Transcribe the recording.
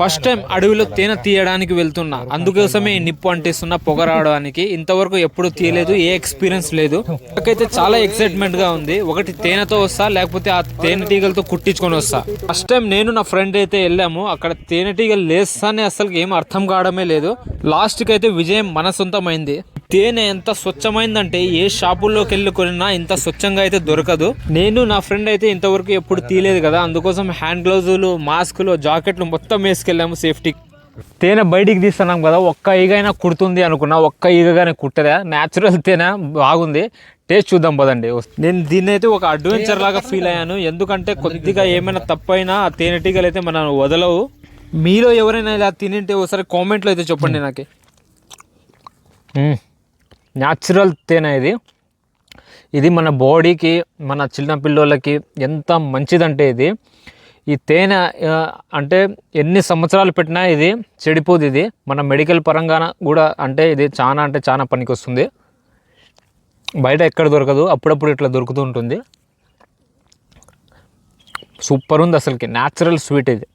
First time అడవిలో తేనె తీయడానికి వెళ్తున్నా. అందుకోసమే నిప్పు అంటిస్తున్న పొగ రావడానికి ఇంతవరకు ఎప్పుడు తీయలేదు ఏ ఎక్స్పీరియన్స్ లేదు. నాకైతే చాలా ఎక్సైట్మెంట్గా ఉంది. ఒకటి తేనెతో వస్తా లేకపోతే ఆ తేనెటీగలతో కుట్టించుకొని వస్తా. ఫస్ట్ టైం నేను నా ఫ్రెండ్ అయితే వెళ్ళాము. అక్కడ తేనెటీగలు లేస్తానే అసలు ఏం అర్థం కావడమే లేదు. లాస్ట్కి అయితే విజయం మన సొంతమైంది. తేనె ఎంత స్వచ్ఛమైందంటే ఏ షాపుల్లోకి వెళ్ళి కొనినా ఇంత స్వచ్ఛంగా అయితే దొరకదు. నేను నా ఫ్రెండ్ అయితే ఇంతవరకు ఎప్పుడు తీయలేదు కదా అందుకోసం హ్యాండ్ గ్లౌజులు మాస్కులు జాకెట్లు మొత్తం వేసుకెళ్ళాము సేఫ్టీ. తేనె బయటికి తీస్తున్నాం కదా ఒక్క ఈగైనా కుడుతుంది అనుకున్నా ఒక్క ఈగగానే కుట్టదా? న్యాచురల్ తేనె బాగుంది. టేస్ట్ చూద్దాం పదండి. నేను దీన్ని అయితే ఒక అడ్వెంచర్ లాగా ఫీల్ అయ్యాను. ఎందుకంటే కొద్దిగా ఏమైనా తప్పైనా ఆ తేనెటీగలు అయితే మనం వదలవు. మీలో ఎవరైనా ఇలా తినింటే ఒకసారి కామెంట్లో అయితే చెప్పండి నాకు. న్యాచురల్ తేనె ఇది. ఇది మన బాడీకి మన చిన్న పిల్లోళ్ళకి ఎంత మంచిదంటే ఇది. ఈ తేనె అంటే ఎన్ని సంవత్సరాలు పెట్టినా ఇది చెడిపోదు ఇది. మన మెడికల్ పరంగా కూడా అంటే ఇది చాలా అంటే చాలా పనికి వస్తుంది బయట ఎక్కడ దొరకదు అప్పుడప్పుడు ఇట్లా దొరుకుతూ ఉంటుంది. సూపర్ ఉంది అసలుకి న్యాచురల్ స్వీట్ ఇది.